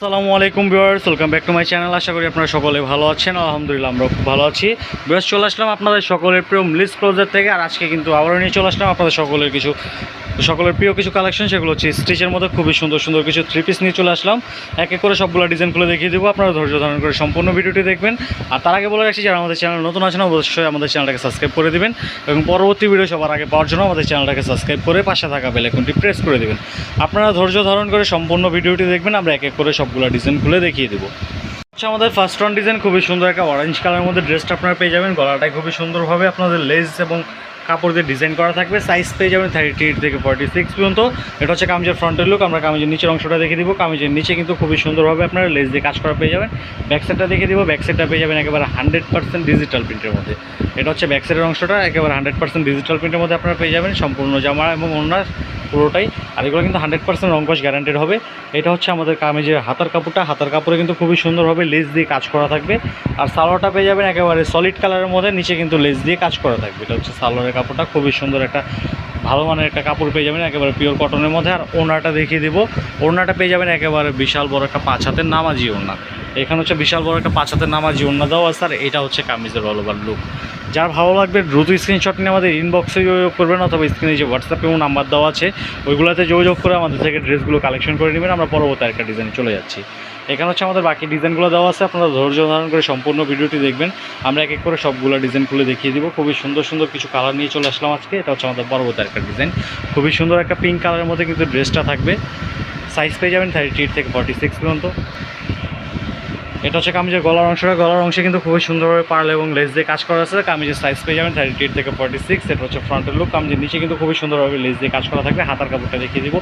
আসসালামু আলাইকুম viewers, welcome back to my channel. আশা করি আপনারা সকলে ভালো আছেন, আলহামদুলিল্লাহ আমরা খুব ভালো আছি। ভিউয়ার্স, চলে আসলাম আপনাদের সকলের প্রিয় মিলিস ক্লোজার থেকে, আর আজকে কিন্তু আবারও নিয়ে চলে আসলাম আপনাদের সকলের কিছু সকলের প্রিয় কিছু কালেকশন সেগুলো হচ্ছে স্টিচের মধ্যে। খুবই সুন্দর সুন্দর কিছু থ্রি পিস নিয়ে চলে আসলাম। এক এক করে সবগুলো ডিজাইনগুলো দেখিয়ে দেবো। আপনারা ধৈর্য ধারণ করে সম্পূর্ণ ভিডিওটি দেখবেন। আর তার আগে বলে রাখছি, যারা আমাদের চ্যানেল নতুন আছেন, অবশ্যই আমাদের চ্যানেলটাকে সাবস্ক্রাইব করে দেবেন। এবং পরবর্তী ভিডিও সবার আগে পাওয়ার জন্য আমাদের চ্যানেলটাকে সাবস্ক্রাইব করে পাশে থাকা বেলাইকনটি প্রেস করে দেবেন। আপনারা ধৈর্য ধারণ করে সম্পূর্ণ ভিডিওটি দেখবেন। আমরা এক এক করে সবগুলো ডিজাইন খুলে দেখিয়ে দেবো। আচ্ছা আমাদের ফার্স্ট ওয়ান ডিজাইন খুবই সুন্দর একটা অরেঞ্জ কালারের মধ্যে ড্রেসটা আপনারা পেয়ে যাবেন। গলাটাই খুবই সুন্দরভাবে আপনাদের লেস এবং কাপড় দিয়ে ডিজাইন করা থাকবে। সাইজ পেয়ে যাবেন থার্টি থেকে ফর্টি সিক্স পর্যন্ত। এটা হচ্ছে কামিজের ফ্রন্টের লুক আমরা কামিজের নিচের অংশটা দেখে দিব। কামিজের নিচে কিন্তু খুবই সুন্দরভাবে আপনারা লেস দিয়ে কাজ করা পেয়ে যাবেন। ব্যাক সাইডটা দেখে দিব। ব্যাক সাইডটা পেয়ে যাবেন একেবারে হান্ড্রেড পার্সেন্ট ডিজিটাল প্রিন্টের মধ্যে। এটা হচ্ছে ব্যাক সাইডের অংশটা। একেবারে হান্ড্রেড পার্সেন্ট ডিজিটাল প্রিন্টের মধ্যে আপনারা পেয়ে যাবেন। সম্পূর্ণ জামা এবং ওনার পুরোটাই। আর এগুলো কিন্তু হান্ড্রেড পার্সেন্ট রংকশ গ্যারান্টেড হবে। এটা হচ্ছে আমাদের কামিজের হাতার কাপড়টা। হাতার কাপড়ে কিন্তু খুবই সুন্দরভাবে লেস দিয়ে কাজ করা থাকবে। আর সালোয়ারটা পেয়ে যাবেন একেবারে সলিড কালারের মধ্যে, নিচে কিন্তু লেস দিয়ে কাজ করা থাকবে। এটা হচ্ছে সালোয়ারের কাপড়টা। খুবই সুন্দর একটা, ভালো মানের একটা কাপড় পেয়ে যাবেন একেবারে পিওর কটনের মধ্যে। আর ওড়নাটা দেখিয়ে দেবো। ওড়নাটা পেয়ে যাবেন একেবারে বিশাল বড় একটা পাঁচ হাতের নামাজি ওড়না। এখানে হচ্ছে বিশাল বড় একটা পাঁচ হাতের নামাজি ওড়না দেওয়া আর এটা হচ্ছে কামিজের অল ওভার লুক যার ভালো লাগবে দ্রুত স্ক্রিনশট নিয়ে আমাদের ইনবক্সে যোগাযোগ করবেন অথবা স্ক্রিনে যে হোয়াটসঅ্যাপ এবং নাম্বার দেওয়া আছে, ওইগুলোতে যোগাযোগ করে আমাদের থেকে ড্রেসগুলো কালেকশন করে নেবেন। আমরা পরবর্তী একটা ডিজাইন চলে যাচ্ছি। এখানে হচ্ছে আমাদের বাকি ডিজাইনগুলো দেওয়া আছে। আপনারা ধৈর্য ধারণ করে সম্পূর্ণ ভিডিওটি দেখবেন। আমরা এক এক করে সবগুলো ডিজাইন খুলে দেখিয়ে দিব। খুবই সুন্দর সুন্দর কিছু কালার নিয়ে চলে আসলাম আজকে। এটা হচ্ছে আমাদের পরবর্তী একটা ডিজাইন খুবই সুন্দর একটা পিঙ্ক কালারের মধ্যে কিন্তু ড্রেসটা থাকবে। সাইজ পেয়ে যাবেন থার্টি এইট থেকে ফর্টি সিক্স পর্যন্ত। এটা হচ্ছে কামিজের গলার অংশটা। গলার অংশে কিন্তু খুবই সুন্দরভাবে পার্ল এবং লেস দিয়ে কাজ করা আছে। কামিজের সাইজ পেয়ে যাবেন থার্টি এইট থেকে ফর্টি সিক্স এটা হচ্ছে ফ্রন্টের লুক কামিজের নিচে কিন্তু খুবই সুন্দরভাবে লেস দিয়ে কাজ করা থাকবে। হাতার কাপড়টা দেখিয়ে দিব।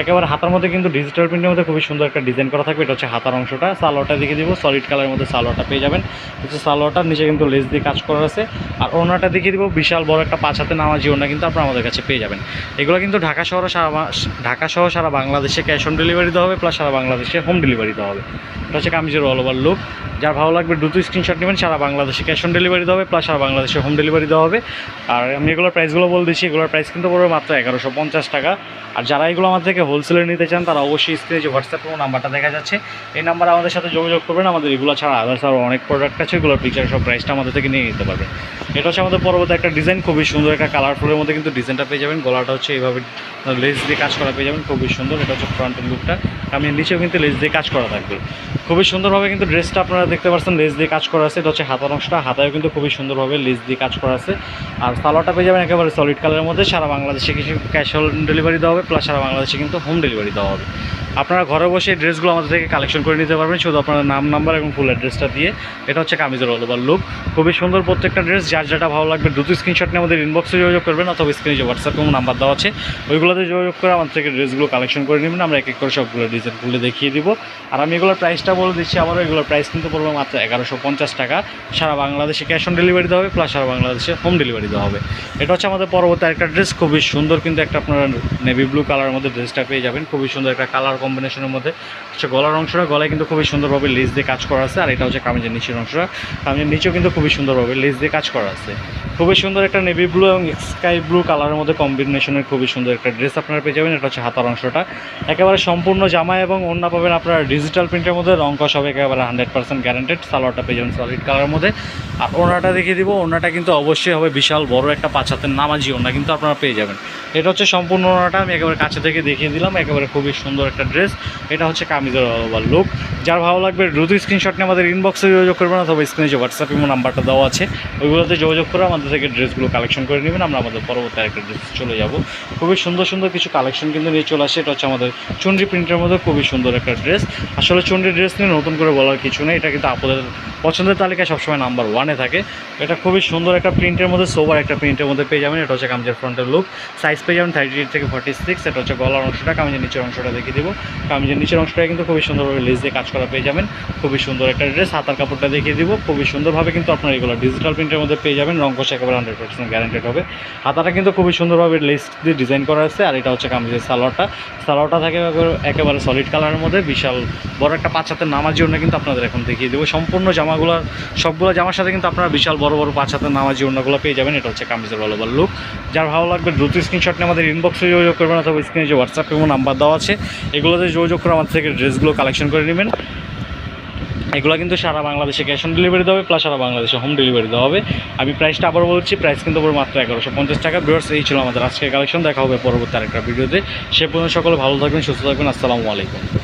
একেবারে হাতার মধ্যে কিন্তু ডিজিটাল প্রিন্টের মধ্যে খুবই সুন্দর একটা ডিজাইন করা থাকবে। এটা হচ্ছে হাতার অংশটা। সালোয়ারটা দেখিয়ে দিব। সলিড কালারের মধ্যে সালোয়ারটা পেয়ে যাবেন। হচ্ছে সালোয়ারটার নিচে কিন্তু লেস দিয়ে কাজ করা আছে। আর ওনাটা দেখিয়ে দিব। বিশাল বড় একটা পাঁচ হাতে নামাজি ওনা কিন্তু আপনারা আমাদের কাছে পেয়ে যাবেন। এগুলো কিন্তু ঢাকা শহর সারা ঢাকা সহ সারা বাংলাদেশে ক্যাশ অন ডেলিভারি দেওয়া হবে প্লাস সারা বাংলাদেশে হোম ডেলিভারি দেওয়া হবে। এটা হচ্ছে কামিজের অল ওভার লুক। যার ভালো লাগবে দ্রুত স্ক্রিনশট নেবেন। সারা বাংলাদেশে ক্যাশ অন ডেলিভারি দেওয়া হবে প্লাস সারা বাংলাদেশে হোম ডেলিভারি দেওয়া হবে। আর আমি এগুলোর প্রাইসগুলো বলে দিচ্ছি। এগুলোর প্রাইস কিন্তু পড়বে মাত্র এগারোশো পঞ্চাশ টাকা। আর যারা এগুলো আমার থেকে হোলসেলে নিতে চান, তারা অবশ্যই স্ক্রিনে যে হোয়াটসঅ্যাপ নাম্বারটা দেখা যাচ্ছে। এই নাম্বারে আমাদের সাথে যোগাযোগ করবেন। আমাদের এগুলো ছাড়া আদার্স আরও অনেক প্রোডাক্ট আছে। এগুলোর পিকচার সব প্রাইসটা আমাদের থেকে নিয়ে নিতে পারবেন। এটা হচ্ছে আমাদের পরবর্তী একটা ডিজাইন খুবই সুন্দর একটা কালারফুলের মধ্যে কিন্তু ডিজাইনটা পেয়ে যাবেন। গলাটা হচ্ছে এইভাবে লেস দিয়ে কাজ করা পেয়ে যাবেন, খুবই সুন্দর। এটা হচ্ছে ফ্রন্টের লুকটা আমি নিচেও কিন্তু লেস দিয়ে কাজ করা থাকবে। খুবই সুন্দরভাবে কিন্তু ড্রেসটা আপনারা দেখতে পাচ্ছেন লেস দিয়ে কাজ করা আছে। এটা হচ্ছে হাতার অংশটা। হাতায়ও কিন্তু খুবই সুন্দরভাবে লেস দিয়ে কাজ করা আছে। আর সালোয়ারটা পেয়ে যাবেন একেবারে সলিড কালারের মধ্যে। সারা বাংলাদেশে কিছু ক্যাশ অন ডেলিভারি দেওয়া হবে প্লাস সারা বাংলাদেশে কিন্তু হোম ডেলিভারি দেওয়া হবে। আপনারা ঘরে বসে ড্রেসগুলো আমাদের থেকে কালেকশন করে নিতে পারবেন, শুধু আপনার নাম নাম্বার এবং ফুল অ্যাড্রেসটা দিয়ে। এটা হচ্ছে কামিজের অল ওভার লুক খুবই সুন্দর প্রত্যেকটা ড্রেস যার যেটা ভালো লাগবে দ্রুত স্ক্রিনশট নিয়ে আমাদের ইনবক্সে যোগাযোগ করবেন, অথবা স্ক্রিনে যে হোয়াটসঅ্যাপ এবং নাম্বার দেওয়া আছে, ওইগুলোতে যোগাযোগ করে আমাদের থেকে ড্রেসগুলো কালেকশন করে নেবেন। আমরা এক এক করে সবগুলো ডিজাইন খুলে দেখিয়ে দিব। আর আমি এগুলোর প্রাইসটা বলে দিচ্ছি আবারও, এগুলোর প্রাইস কিন্তু পড়বে মাত্র এগারোশো পঞ্চাশ টাকা। সারা বাংলাদেশে ক্যাশ অন ডেলিভারি দেওয়া হবে প্লাস সারা বাংলাদেশে হোম ডেলিভারি দেওয়া হবে। এটা হচ্ছে আমাদের পরবর্তী একটা ড্রেস খুবই সুন্দর কিন্তু একটা আপনারা নেভি ব্লু কালারের মধ্যে ড্রেসটা পেয়ে যাবেন। খুবই সুন্দর একটা কালার কম্বিনেশনের মধ্যে। হচ্ছে গলার অংশটা, গলায় কিন্তু খুবই সুন্দরভাবে লেস দিয়ে কাজ করা আছে, আর এটা হচ্ছে কামিজের নিচের অংশটা। কামিজের নিচেও কিন্তু খুবই সুন্দরভাবে লেস দিয়ে কাজ করা আছে। খুবই সুন্দর একটা নেভি ব্লু এবং স্কাই ব্লু কালারের মধ্যে কম্বিনেশনের খুবই সুন্দর একটা ড্রেস আপনারা পেয়ে যাবেন, এটা হচ্ছে হাতার অংশটা। একেবারে সম্পূর্ণ জামা এবং অন্য পাবেন আপনারা ডিজিটাল প্রিন্টের মধ্যে, রং কষ হবে একেবারে হান্ড্রেড পার্সেন্ট গ্যারান্টেড সালোয়ারটা পেয়ে যাবেন সলিড কালারের মধ্যে। আর ওনাটা দেখিয়ে দিব ওনাটা কিন্তু অবশ্যই হবে বিশাল বড় একটা পাঁচ হাতের নামাজি ওনা কিন্তু আপনারা পেয়ে যাবেন। এটা হচ্ছে সম্পূর্ণ ওনাটা আমি একেবারে কাছে থেকে দেখিয়ে দিলাম। একেবারে খুবই সুন্দর একটা ড্রেস। এটা হচ্ছে কামিজের ওভার লুক। যার ভালো লাগবে দ্রুত স্ক্রিনশট নিয়ে আমাদের ইনবক্সে যোগাযোগ করবেন অথবা স্ক্রিনে যে হোয়াটসঅ্যাপ এবং নাম্বারটা দেওয়া আছে, ওইগুলোতে যোগাযোগ করে আমাদের থেকে ড্রেসগুলো কালেকশন করে নেবেন। আমরা আমাদের পরবর্তী আরেকটা ড্রেস চলে যাব। খুবই সুন্দর সুন্দর কিছু কালেকশন কিন্তু নিয়ে চলে আসে। এটা হচ্ছে আমাদের চুনরি প্রিন্টের মধ্যে খুবই সুন্দর একটা ড্রেস। আসলে চুনরি ড্রেস নিয়ে নতুন করে বলার কিছু নেই। এটা কিন্তু আপনাদের পছন্দের তালিকায় সবসময় নাম্বার ওয়ানে থাকে। এটা খুবই সুন্দর একটা প্রিন্টের মধ্যে সোবার একটা প্রিন্টের মধ্যে পেয়ে যাবেন। এটা হচ্ছে কামিজের ফ্রন্টের লুক সাইজ পেয়ে যাবেন থার্টি এইট থেকে ফর্টি সিক্স এটা হচ্ছে গলার অংশটা, কামিজের নিচের অংশটা দেখিয়ে দিব। কামিজের নিচের অংশটা কিন্তু খুবই সুন্দরভাবে লেস দিয়ে কাজ করা পেয়ে যাবেন। খুবই সুন্দর একটা ড্রেস হাতার কাপড়টা দেখিয়ে দিব। খুবই সুন্দরভাবে কিন্তু আপনার এগুলো ডিজিটাল প্রিন্টের মধ্যে পেয়ে যাবেন। রং কষা একেবারে হান্ড্রেড পার্সেন্ট গ্যারান্টেড হবে। হাতাটা কিন্তু খুবই সুন্দরভাবে লেস দিয়ে ডিজাইন করা আছে। আর এটা হচ্ছে কামিজের সালোয়ারটা। সালোয়ারটা থাকে একেবারে- সলিড কালারের মধ্যে। বিশাল বড় একটা পাঁচ হাতের নামার জন্য কিন্তু আপনাদের এখন দেখিয়ে দেবো। সম্পূর্ণ জামাগুলো, সবগুলো জামার সাথে কিন্তু আপনারা বিশাল বড় বড় পাঁচ হাতের নামাজি ওড়নাগুলো পেয়ে যাবেন। এটা হচ্ছে কামিজের ভালো ভালো লুক যার ভালো লাগবে দ্রুত স্ক্রিনশট নিয়ে আমাদের ইনবক্সে যোগাযোগ করবেন অথবা স্ক্রিনে যে হোয়াটসঅ্যাপ এবং নাম্বার দেওয়া আছে, এগুলোতে যোগাযোগ করে আমাদের থেকে ড্রেসগুলো কালেকশন করে নেবেন। এগুলো কিন্তু সারা বাংলাদেশে ক্যাশ অন ডেলিভারি দেওয়া হবে প্লাস সারা বাংলাদেশে হোম ডেলিভারি দেওয়া হবে। আমি প্রাইসটা আবার বলছি প্রাইস কিন্তু পুরো মাত্র এগারোশো পঞ্চাশ টাকা। বিয়ার্স এই ছিল আমাদের আজকের কালেকশন দেখা হবে পরবর্তী আরেকটা ভিডিওতে সে পর্যন্ত সকলে ভালো থাকবেন, সুস্থ থাকবেন। আসসালামু আলাইকুম।